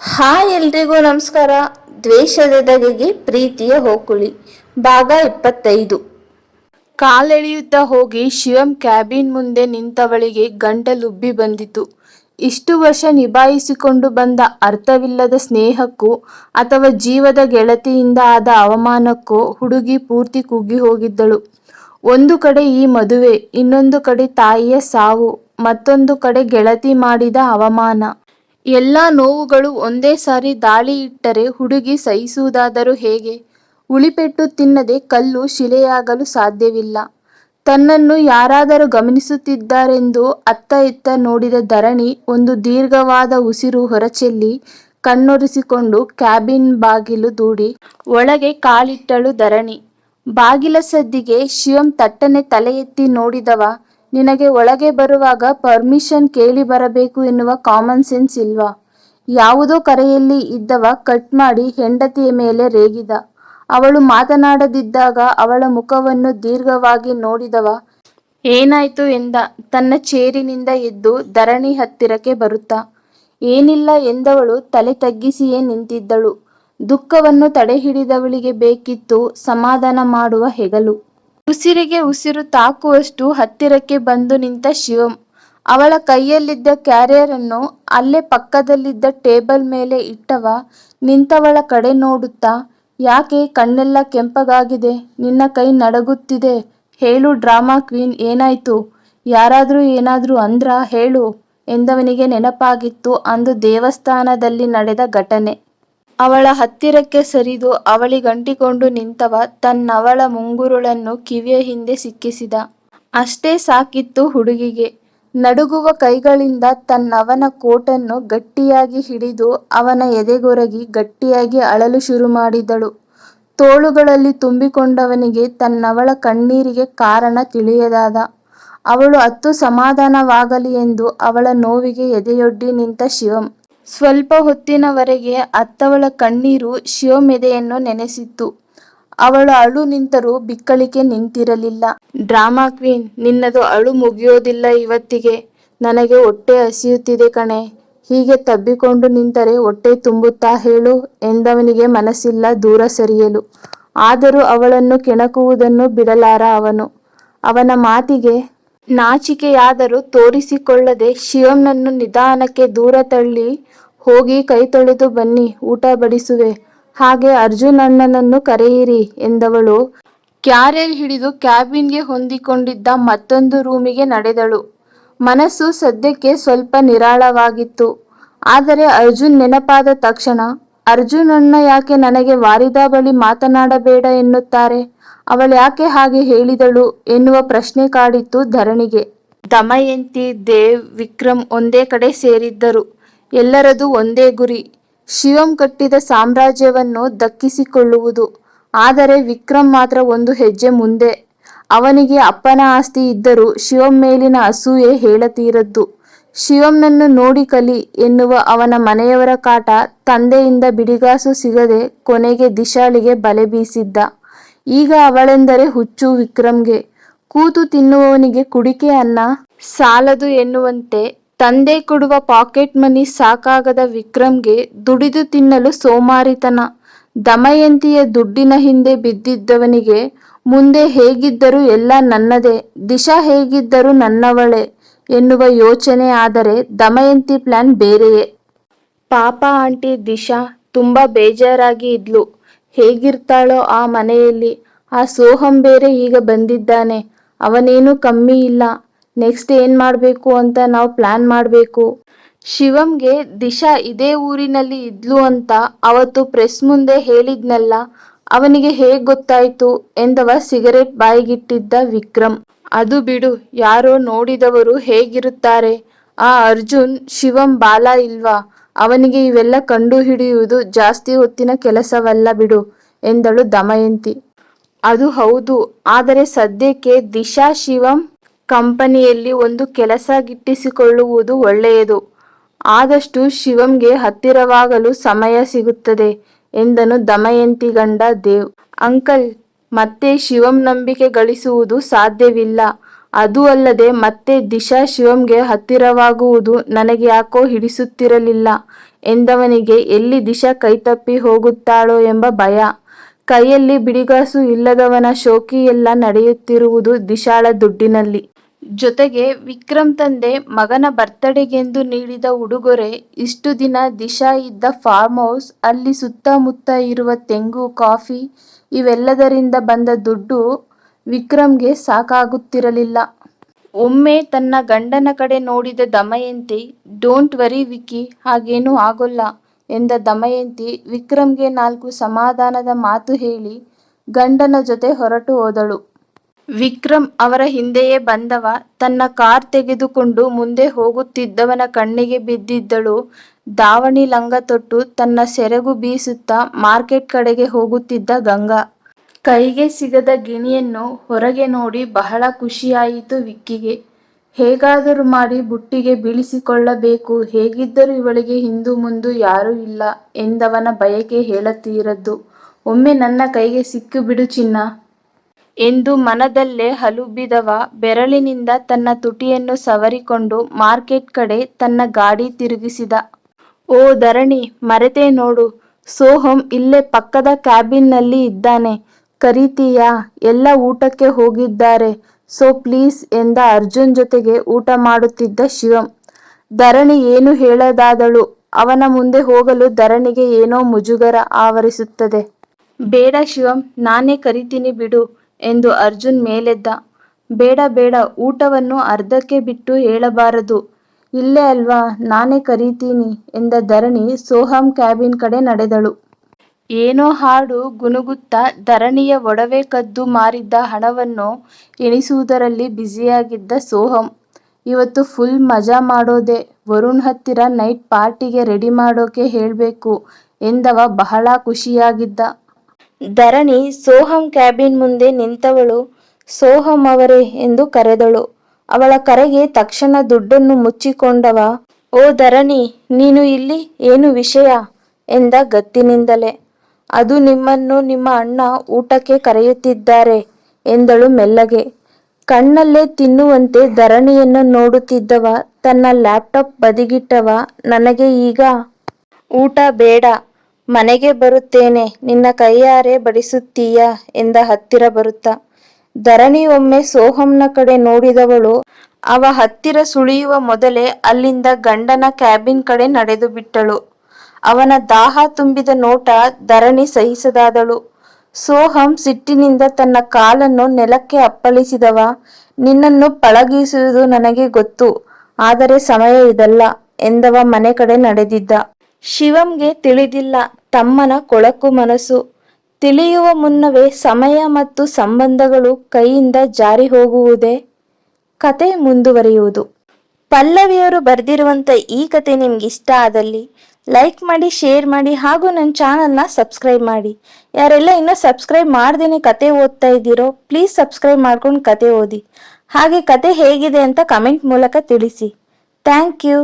Hi ಎಲ್ರಿಗೂ ನಮಸ್ಕಾರ. ದ್ವೇಷದ ಬಗೆಗೆ ಪ್ರೀತಿಯ ಹೋಕುಳಿ. ಭಾಗ ಇಪ್ಪತ್ತೈದು. ಕಾಲೆಳೆಯುತ್ತಾ ಹೋಗಿ ಶಿವಂ ಕ್ಯಾಬಿನ್ ಮುಂದೆ ನಿಂತವಳಿಗೆ ಗಂಟಲುಬ್ಬಿ ಬಂದಿತು. ಇಷ್ಟು ವರ್ಷ ನಿಭಾಯಿಸಿಕೊಂಡು ಬಂದ ಅರ್ಥವಿಲ್ಲದ ಸ್ನೇಹಕ್ಕೂ ಅಥವಾ ಜೀವದ ಗೆಳತಿಯಿಂದ ಆದ ಅವಮಾನಕ್ಕೂ ಹುಡುಗಿ ಪೂರ್ತಿ ಕುಗ್ಗಿ ಹೋಗಿದ್ದಳು. ಒಂದು ಕಡೆ ಈ ಮದುವೆ, ಇನ್ನೊಂದು ಕಡೆ ತಾಯಿಯ ಸಾವು, ಮತ್ತೊಂದು ಕಡೆ ಗೆಳತಿ ಮಾಡಿದ ಅವಮಾನ. ಎಲ್ಲ ನೋವುಗಳು ಒಂದೇ ಸಾರಿ ದಾಳಿ ಇಟ್ಟರೆ ಹುಡುಗಿ ಸಹಿಸುವುದಾದರೂ ಹೇಗೆ? ಉಳಿಪೆಟ್ಟು ತಿನ್ನದೆ ಕಲ್ಲು ಶಿಲೆಯಾಗಲು ಸಾಧ್ಯವಿಲ್ಲ. ತನ್ನನ್ನು ಯಾರಾದರೂ ಗಮನಿಸುತ್ತಿದ್ದಾರೆಂದು ಅತ್ತ ಇತ್ತ ನೋಡಿದ ಧರಣಿ ಒಂದು ದೀರ್ಘವಾದ ಉಸಿರು ಹೊರಚೆಲ್ಲಿ ಕಣ್ಣೊರೆಸಿಕೊಂಡು ಕ್ಯಾಬಿನ್ ಬಾಗಿಲು ದೂಡಿ ಒಳಗೆ ಕಾಲಿಟ್ಟಳು ಧರಣಿ. ಬಾಗಿಲ ಸದ್ದಿಗೆ ಶಿವಂ ತಟ್ಟನೆ ತಲೆ ಎತ್ತಿ ನೋಡಿದವ ನಿನಗೆ ಒಳಗೆ ಬರುವಾಗ ಪರ್ಮಿಷನ್ ಕೇಳಿ ಬರಬೇಕು ಎನ್ನುವ ಕಾಮನ್ ಸೆನ್ಸ್ ಇಲ್ವಾ? ಯಾವುದೋ ಕರೆಯಲ್ಲಿ ಇದ್ದವ ಕಟ್ ಮಾಡಿ ಹೆಂಡತಿಯ ಮೇಲೆ ರೇಗಿದ. ಅವಳು ಮಾತನಾಡದಿದ್ದಾಗ ಅವಳ ಮುಖವನ್ನು ದೀರ್ಘವಾಗಿ ನೋಡಿದವ. ಏನಾಯ್ತು ಎಂದ. ತನ್ನ ಚೇರಿನಿಂದ ಎದ್ದು ಧರಣಿ ಹತ್ತಿರಕ್ಕೆ ಬರುತ್ತಾ. ಏನಿಲ್ಲ ಎಂದವಳು ತಲೆ ತಗ್ಗಿಸಿಯೇ ನಿಂತಿದ್ದಳು. ದುಃಖವನ್ನು ತಡೆಹಿಡಿದವಳಿಗೆ ಬೇಕಿತ್ತು ಸಮಾಧಾನ ಮಾಡುವ ಹೆಗಲು. ಉಸಿರಿಗೆ ಉಸಿರು ತಾಕುವಷ್ಟು ಹತ್ತಿರಕ್ಕೆ ಬಂದು ನಿಂತ ಶಿವಂ. ಅವಳ ಕೈಯಲ್ಲಿದ್ದ ಕ್ಯಾರಿಯರ್ ಅನ್ನು ಅಲ್ಲೇ ಪಕ್ಕದಲ್ಲಿದ್ದ ಟೇಬಲ್ ಮೇಲೆ ಇಟ್ಟವ, ನಿಂತವಳ ಕಡೆ ನೋಡುತ್ತಾ, ಯಾಕೆ ಕಣ್ಣೆಲ್ಲ ಕೆಂಪಗಾಗಿದೆ, ನಿನ್ನ ಕೈ ನಡಗುತ್ತಿದೆ, ಹೇಳು ಡ್ರಾಮಾ ಕ್ವೀನ್ ಏನಾಯ್ತು, ಯಾರಾದರೂ ಏನಾದರೂ ಅಂದ್ರ ಹೇಳು ಎಂದವನಿಗೆ ನೆನಪಾಗಿತ್ತು ಅಂದು ದೇವಸ್ಥಾನದಲ್ಲಿ ನಡೆದ ಘಟನೆ. ಅವಳ ಹತ್ತಿರಕ್ಕೆ ಸರಿದು ಅವಳಿಗಂಟಿಕೊಂಡು ನಿಂತವ ತನ್ನವಳ ಮುಂಗುರುಳನ್ನು ಕಿವಿಯ ಹಿಂದೆ ಸಿಕ್ಕಿಸಿದ. ಅಷ್ಟೇ ಸಾಕಿತ್ತು ಹುಡುಗಿಗೆ. ನಡುಗುವ ಕೈಗಳಿಂದ ತನ್ನವನ ಕೋಟನ್ನು ಗಟ್ಟಿಯಾಗಿ ಹಿಡಿದು ಅವನ ಎದೆಗೊರಗಿ ಗಟ್ಟಿಯಾಗಿ ಅಳಲು ಶುರು ಮಾಡಿದಳು. ತೋಳುಗಳಲ್ಲಿ ತುಂಬಿಕೊಂಡವನಿಗೆ ತನ್ನವಳ ಕಣ್ಣೀರಿಗೆ ಕಾರಣ ತಿಳಿಯದಾದ. ಅವಳು ಅತ್ತು ಸಮಾಧಾನವಾಗಲಿ ಎಂದು ಅವಳ ನೋವಿಗೆ ಎದೆಯೊಡ್ಡಿ ನಿಂತ ಶಿವಂ. ಸ್ವಲ್ಪ ಹೊತ್ತಿನವರೆಗೆ ಅತ್ತವಳ ಕಣ್ಣೀರು ಶಿವಮೆದೆಯನ್ನು ನೆನೆಸಿತ್ತು. ಅವಳು ಅಳು ನಿಂತರೂ ಬಿಕ್ಕಳಿಕೆ ನಿಂತಿರಲಿಲ್ಲ. ಡ್ರಾಮಾ ಕ್ವೀನ್, ನಿನ್ನದು ಅಳು ಮುಗಿಯೋದಿಲ್ಲ ಇವತ್ತಿಗೆ. ನನಗೆ ಹೊಟ್ಟೆ ಹಸಿಯುತ್ತಿದೆ ಕಣೆ. ಹೀಗೆ ತಬ್ಬಿಕೊಂಡು ನಿಂತರೆ ಹೊಟ್ಟೆ ತುಂಬುತ್ತಾ ಹೇಳು ಎಂದವನಿಗೆ ಮನಸ್ಸಿಲ್ಲ ದೂರ ಸರಿಯಲು. ಆದರೂ ಅವಳನ್ನು ಕೆಣಕುವುದನ್ನು ಬಿಡಲಾರ ಅವನು. ಅವನ ಮಾತಿಗೆ ನಾಚಿಕೆಯಾದರೂ ತೋರಿಸಿಕೊಳ್ಳದೆ ಶಿವಮ್ನನ್ನು ನಿಧಾನಕ್ಕೆ ದೂರ ತಳ್ಳಿ ಹೋಗಿ ಕೈ ತೊಳೆದು ಬನ್ನಿ, ಊಟ ಬಡಿಸುವೆ. ಹಾಗೆ ಅರ್ಜುನ್ ಅಣ್ಣನನ್ನು ಕರೆಯಿರಿ ಎಂದವಳು. ಕ್ಯಾರಿಯರ್ ಹಿಡಿದು ಕ್ಯಾಬಿನ್ಗೆ ಹೊಂದಿಕೊಂಡಿದ್ದ ಮತ್ತೊಂದು ರೂಮಿಗೆ ನಡೆದಳು. ಮನಸ್ಸು ಸದ್ಯಕ್ಕೆ ಸ್ವಲ್ಪ ನಿರಾಳವಾಗಿತ್ತು. ಆದರೆ ಅರ್ಜುನ್ ನೆನಪಾದ ತಕ್ಷಣ, ಅರ್ಜುನ್ ಅಣ್ಣ ಯಾಕೆ ನನಗೆ ವಾರಿದಾ ಬಳಿ ಮಾತನಾಡಬೇಡ ಎನ್ನುತ್ತಾರೆ? ಅವಳ್ಯಾಕೆ ಹಾಗೆ ಹೇಳಿದಳು? ಎನ್ನುವ ಪ್ರಶ್ನೆ ಕಾಡಿತ್ತು ಧರಣಿಗೆ. ದಮಯಂತಿ, ದೇವ್, ವಿಕ್ರಮ್ ಒಂದೇ ಕಡೆ ಸೇರಿದ್ದರು. ಎಲ್ಲರದು ಒಂದೇ ಗುರಿ. ಶಿವಂ ಕಟ್ಟಿದ ಸಾಮ್ರಾಜ್ಯವನ್ನು ದಕ್ಕಿಸಿಕೊಳ್ಳುವುದು. ಆದರೆ ವಿಕ್ರಮ್ ಮಾತ್ರ ಒಂದು ಹೆಜ್ಜೆ ಮುಂದೆ. ಅವನಿಗೆ ಅಪ್ಪನ ಆಸ್ತಿ ಇದ್ದರೂ ಶಿವಂ ಮೇಲಿನ ಅಸೂಯೆ ಹೇಳತೀರದ್ದು. ಶಿವಂನನ್ನು ನೋಡಿ ಕಲಿ ಎನ್ನುವ ಅವನ ಮನೆಯವರ ಕಾಟ ತಂದೆಯಿಂದ ಬಿಡಿಗಾಸು ಸಿಗದೆ ಕೊನೆಗೆ ದಿಶಾಳಿಗೆ ಬಲೆ ಬೀಸಿದ್ದ. ಈಗ ಅವಳೆಂದರೆ ಹುಚ್ಚು ವಿಕ್ರಮ್ಗೆ. ಕೂತು ತಿನ್ನುವವನಿಗೆ ಕುಡಿಕೆ ಅನ್ನ, ಸಾಲದು ಎನ್ನುವಂತೆ ತಂದೆ ಕೊಡುವ ಪಾಕೆಟ್ ಮನಿ ಸಾಕಾಗದ ವಿಕ್ರಮ್ಗೆ ದುಡಿದು ತಿನ್ನಲು ಸೋಮಾರಿತನ. ದಮಯಂತಿಯ ದುಡ್ಡಿನ ಹಿಂದೆ ಬಿದ್ದಿದ್ದವನಿಗೆ ಮುಂದೆ ಹೇಗಿದ್ದರೂ ಎಲ್ಲ ನನ್ನದೇ, ದಿಶಾ ಹೇಗಿದ್ದರೂ ನನ್ನವಳೆ ಎನ್ನುವ ಯೋಚನೆ ಆದರೆ ದಮಯಂತಿ ಪ್ಲಾನ್ ಬೇರೆಯೇ. ಪಾಪ ಆಂಟಿ ದಿಶಾ ತುಂಬಾ ಬೇಜಾರಾಗಿ ಇದ್ಲು. ಹೇಗಿರ್ತಾಳೋ ಆ ಮನೆಯಲ್ಲಿ, ಆ ಸೋಹಂ ಬೇರೆ ಈಗ ಬಂದಿದ್ದಾನೆ, ಅವನೇನು ಕಮ್ಮಿ ಇಲ್ಲ. ನೆಕ್ಸ್ಟ್ ಏನ್ ಮಾಡಬೇಕು ಅಂತ ನಾವು ಪ್ಲಾನ್ ಮಾಡಬೇಕು? ಶಿವಂಗೆ ದಿಶಾ ಇದೇ ಊರಿನಲ್ಲಿ ಇದ್ಲು ಅಂತ ಅವತ್ತು ಪ್ರೆಸ್ ಮುಂದೆ ಹೇಳಿದ್ನಲ್ಲ, ಅವನಿಗೆ ಹೇಗ್ ಗೊತ್ತಾಯ್ತು ಎಂದವ ಸಿಗರೇಟ್ ಬಾಯಿಗಿಟ್ಟಿದ್ದ ವಿಕ್ರಮ್. ಅದು ಬಿಡು, ಯಾರೋ ನೋಡಿದವರು ಹೇಗಿರುತ್ತಾರೆ? ಆ ಅರ್ಜುನ್ ಶಿವಂ ಬಾಲ ಇಲ್ವಾ? ಅವನಿಗೆ ಇವೆಲ್ಲ ಕಂಡು ಹಿಡಿಯುವುದು ಜಾಸ್ತಿ ಹೊತ್ತಿನ ಕೆಲಸವಲ್ಲ ಬಿಡು, ಎಂದಳು ದಮಯಂತಿ. ಅದು ಹೌದು, ಆದರೆ ಸದ್ಯಕ್ಕೆ ದಿಶಾ ಶಿವಂ ಕಂಪನಿಯಲ್ಲಿ ಒಂದು ಕೆಲಸ ಗಿಟ್ಟಿಸಿಕೊಳ್ಳುವುದು ಒಳ್ಳೆಯದು. ಆದಷ್ಟು ಶಿವಂಗೆ ಹತ್ತಿರವಾಗಲು ಸಮಯ ಸಿಗುತ್ತದೆ ಎಂದನು ದಮಯಂತಿ ಗಂಡ ದೇವ್. ಅಂಕಲ್, ಮತ್ತೆ ಶಿವಂ ನಂಬಿಕೆ ಗಳಿಸುವುದು ಸಾಧ್ಯವಿಲ್ಲ. ಅದು ಅಲ್ಲದೆ ಮತ್ತೆ ದಿಶಾ ಶಿವಂಗೆ ಹತ್ತಿರವಾಗುವುದು ನನಗೆ ಯಾಕೋ ಹಿಡಿಸುತ್ತಿರಲಿಲ್ಲ ಎಂದವನಿಗೆ ಎಲ್ಲಿ ದಿಶಾ ಕೈತಪ್ಪಿ ಹೋಗುತ್ತಾಳೋ ಎಂಬ ಭಯ. ಕೈಯಲ್ಲಿ ಬಿಡಿಗಾಸು ಇಲ್ಲದವನ ಶೋಕಿಯೆಲ್ಲ ನಡೆಯುತ್ತಿರುವುದು ದಿಶಾಳ ದುಡ್ಡಿನಲ್ಲಿ. ಜೊತೆಗೆ ವಿಕ್ರಮ್ ತಂದೆ ಮಗನ ಬರ್ತಡೆಗೆಂದು ನೀಡಿದ ಉಡುಗೊರೆ ಇಷ್ಟು ದಿನ ದಿಶಾ ಇದ್ದ ಫಾರ್ಮ್ ಹೌಸ್ ಅಲ್ಲಿ ಸುತ್ತಮುತ್ತ ಇರುವ ತೆಂಗು, ಕಾಫಿ ಇವೆಲ್ಲದರಿಂದ ಬಂದ ದುಡ್ಡು ವಿಕ್ರಮ್ಗೆ ಸಾಕಾಗುತ್ತಿರಲಿಲ್ಲ. ಒಮ್ಮೆ ತನ್ನ ಗಂಡನ ಕಡೆ ನೋಡಿದ ದಮಯಂತಿ ಡೋಂಟ್ ವರಿ ವಿಕಿ ಹಾಗೇನೂ ಆಗೋಲ್ಲ ಎಂದ ದಮಯಂತಿ ವಿಕ್ರಮ್ಗೆ ನಾಲ್ಕು ಸಮಾಧಾನದ ಮಾತು ಹೇಳಿ ಗಂಡನ ಜೊತೆ ಹೊರಟು ಹೋದಳು. ವಿಕ್ರಮ್ ಅವರ ಹಿಂದೆಯೇ ಬಂದವ. ತನ್ನ ಕಾರ್ ತೆಗೆದುಕೊಂಡು ಮುಂದೆ ಹೋಗುತ್ತಿದ್ದವನ ಕಣ್ಣಿಗೆ ಬಿದ್ದಿದ್ದಳು. ದಾವಣಿ ಲಂಗ ತೊಟ್ಟು ತನ್ನ ಸೆರಗು ಬೀಸುತ್ತಾ ಮಾರ್ಕೆಟ್ ಕಡೆಗೆ ಹೋಗುತ್ತಿದ್ದ ಗಂಗಾ. ಕೈಗೆ ಸಿಗದ ಗಿಣಿಯನ್ನು ಹೊರಗೆ ನೋಡಿ ಬಹಳ ಖುಷಿಯಾಯಿತು ವಿಕ್ಕಿಗೆ. ಹೇಗಾದರೂ ಮಾಡಿ ಬುಟ್ಟಿಗೆ ಬೀಳಿಸಿಕೊಳ್ಳಬೇಕು. ಹೇಗಿದ್ದರೂ ಇವಳಿಗೆ ಹಿಂದು ಮುಂದು ಯಾರೂ ಇಲ್ಲ ಎಂದವನ ಬಯಕೆ ಹೇಳತೀರದ್ದು. ಒಮ್ಮೆ ನನ್ನ ಕೈಗೆ ಸಿಕ್ಕಿಬಿಡು ಚಿನ್ನ. ಎಂದು ಮನದಲ್ಲೇ ಹಲುಬಿದವ. ಬೆರಳಿನಿಂದ ತನ್ನ ತುಟಿಯನ್ನು ಸವರಿಕೊಂಡು ಮಾರ್ಕೆಟ್ ಕಡೆ ತನ್ನ ಗಾಡಿ ತಿರುಗಿಸಿದ. ಓ ಧರಣಿ, ಮರೆತೇ ನೋಡು. ಸೋಹಂ ಇಲ್ಲೇ ಪಕ್ಕದ ಕ್ಯಾಬಿನ್ನಲ್ಲಿ ಇದ್ದಾನೆ. ಕರೀತೀಯಾ? ಎಲ್ಲ ಊಟಕ್ಕೆ ಹೋಗಿದ್ದಾರೆ. ಸೊ ಪ್ಲೀಸ್ ಎಂದ ಅರ್ಜುನ್ ಜೊತೆಗೆ ಊಟ ಮಾಡುತ್ತಿದ್ದ ಶಿವಂ. ಧರಣಿ ಏನು ಹೇಳದಾದಳು? ಅವನ ಮುಂದೆ ಹೋಗಲು ಧರಣಿಗೆ ಏನೋ ಮುಜುಗರ ಆವರಿಸುತ್ತದೆ. ಬೇಡ ಶಿವಂ, ನಾನೇ ಕರಿತೀನಿ ಬಿಡು. ಎಂದು ಅರ್ಜುನ್ ಮೇಲೆದ್ದ. ಬೇಡ ಬೇಡ, ಊಟವನ್ನು ಅರ್ಧಕ್ಕೆ ಬಿಟ್ಟು ಹೇಳಬಾರದು. ಇಲ್ಲೇ ಅಲ್ವಾ, ನಾನೇ ಕರೀತೀನಿ ಎಂದ ಧರಣಿ ಸೋಹಮ್ ಕ್ಯಾಬಿನ್ ಕಡೆ ನಡೆದಳು. ಏನೋ ಹಾಡು ಗುನುಗುತ್ತಾ ಧರಣಿಯ ಒಡವೆ ಕದ್ದು ಮಾರಿದ್ದ ಹಣವನ್ನು ಎಣಿಸುವುದರಲ್ಲಿ ಬ್ಯುಸಿಯಾಗಿದ್ದ ಸೋಹಮ್ ಇವತ್ತು ಫುಲ್ ಮಜಾ ಮಾಡೋದೆ, ವರುಣ್ ಹತ್ತಿರ ನೈಟ್ ಪಾರ್ಟಿಗೆ ರೆಡಿ ಮಾಡೋಕೆ ಹೇಳಬೇಕು ಎಂದವ ಬಹಳ ಖುಷಿಯಾಗಿದ್ದ. ಧರಣಿ ಸೋಹಂ ಕ್ಯಾಬಿನ್ ಮುಂದೆ ನಿಂತವಳು. ಸೋಹಂ ಅವರೇ ಎಂದು ಕರೆದಳು. ಅವಳ ಕರೆಗೆ ತಕ್ಷಣ ದುಡ್ಡನ್ನು ಮುಚ್ಚಿಕೊಂಡವ, ಓ ಧರಣಿ, ನೀನು ಇಲ್ಲಿ ಏನು ವಿಷಯ ಎಂದ ಗತ್ತಿನಿಂದಲೇ. ಅದು ನಿಮ್ಮನ್ನು ನಿಮ್ಮ ಅಣ್ಣ ಊಟಕ್ಕೆ ಕರೆಯುತ್ತಿದ್ದಾರೆ ಎಂದಳು ಮೆಲ್ಲಗೆ. ಕಣ್ಣಲ್ಲೇ ತಿನ್ನುವಂತೆ ಧರಣಿಯನ್ನು ನೋಡುತ್ತಿದ್ದವ, ತನ್ನ ಲ್ಯಾಪ್ಟಾಪ್ ಬದಿಗಿಟ್ಟವ, ನನಗೆ ಈಗ ಊಟ ಬೇಡ. ಮನೆಗೆ ಬರುತ್ತೇನೆ, ನಿನ್ನ ಕೈಯಾರೆ ಬಡಿಸುತ್ತೀಯಾ ಎಂದ ಹತ್ತಿರ ಬರುತ್ತಾ. ಧರಣಿ ಒಮ್ಮೆ ಸೋಹಂನ ಕಡೆ ನೋಡಿದವಳು, ಅವ ಹತ್ತಿರ ಸುಳಿಯುವ ಮೊದಲೇ ಅಲ್ಲಿಂದ ಗಂಡನ ಕ್ಯಾಬಿನ್ ಕಡೆ ನಡೆದು ಬಿಟ್ಟಳು. ಅವನ ದಾಹ ತುಂಬಿದ ನೋಟ ಧರಣಿ ಸಹಿಸದಾದಳು. ಸೋಹಂ ಸಿಟ್ಟಿನಿಂದ ತನ್ನ ಕಾಲನ್ನು ನೆಲಕ್ಕೆ ಅಪ್ಪಳಿಸಿದವ, ನಿನ್ನನ್ನು ಪಳಗಿಸುವುದು ನನಗೆ ಗೊತ್ತು, ಆದರೆ ಸಮಯ ಇದಲ್ಲ ಎಂದವ ಮನೆ ಕಡೆ ನಡೆದಿದ್ದ. ಶಿವಂಗೆ ತಿಳಿದಿಲ್ಲ ತಮ್ಮನ ಕೊಳಕು ಮನಸ್ಸು. ತಿಳಿಯುವ ಮುನ್ನವೇ ಸಮಯ ಮತ್ತು ಸಂಬಂಧಗಳು ಕೈಯಿಂದ ಜಾರಿ ಹೋಗುವುದೇ ಕತೆ ಮುಂದುವರಿಯುವುದು. ಪಲ್ಲವಿಯವರು ಬರೆದಿರುವಂಥ ಈ ಕತೆ ನಿಮ್ಗೆ ಇಷ್ಟ ಆದಲ್ಲಿ ಲೈಕ್ ಮಾಡಿ, ಶೇರ್ ಮಾಡಿ ಹಾಗೂ ನನ್ನ ಚಾನಲ್ನ ಸಬ್ಸ್ಕ್ರೈಬ್ ಮಾಡಿ. ಯಾರೆಲ್ಲ ಇನ್ನೂ ಸಬ್ಸ್ಕ್ರೈಬ್ ಮಾಡ್ದೇನೆ ಕತೆ ಓದ್ತಾ ಇದ್ದೀರೋ ಪ್ಲೀಸ್ ಸಬ್ಸ್ಕ್ರೈಬ್ ಮಾಡ್ಕೊಂಡು ಕತೆ ಓದಿ. ಹಾಗೆ ಕತೆ ಹೇಗಿದೆ ಅಂತ ಕಮೆಂಟ್ ಮೂಲಕ ತಿಳಿಸಿ. Thank you.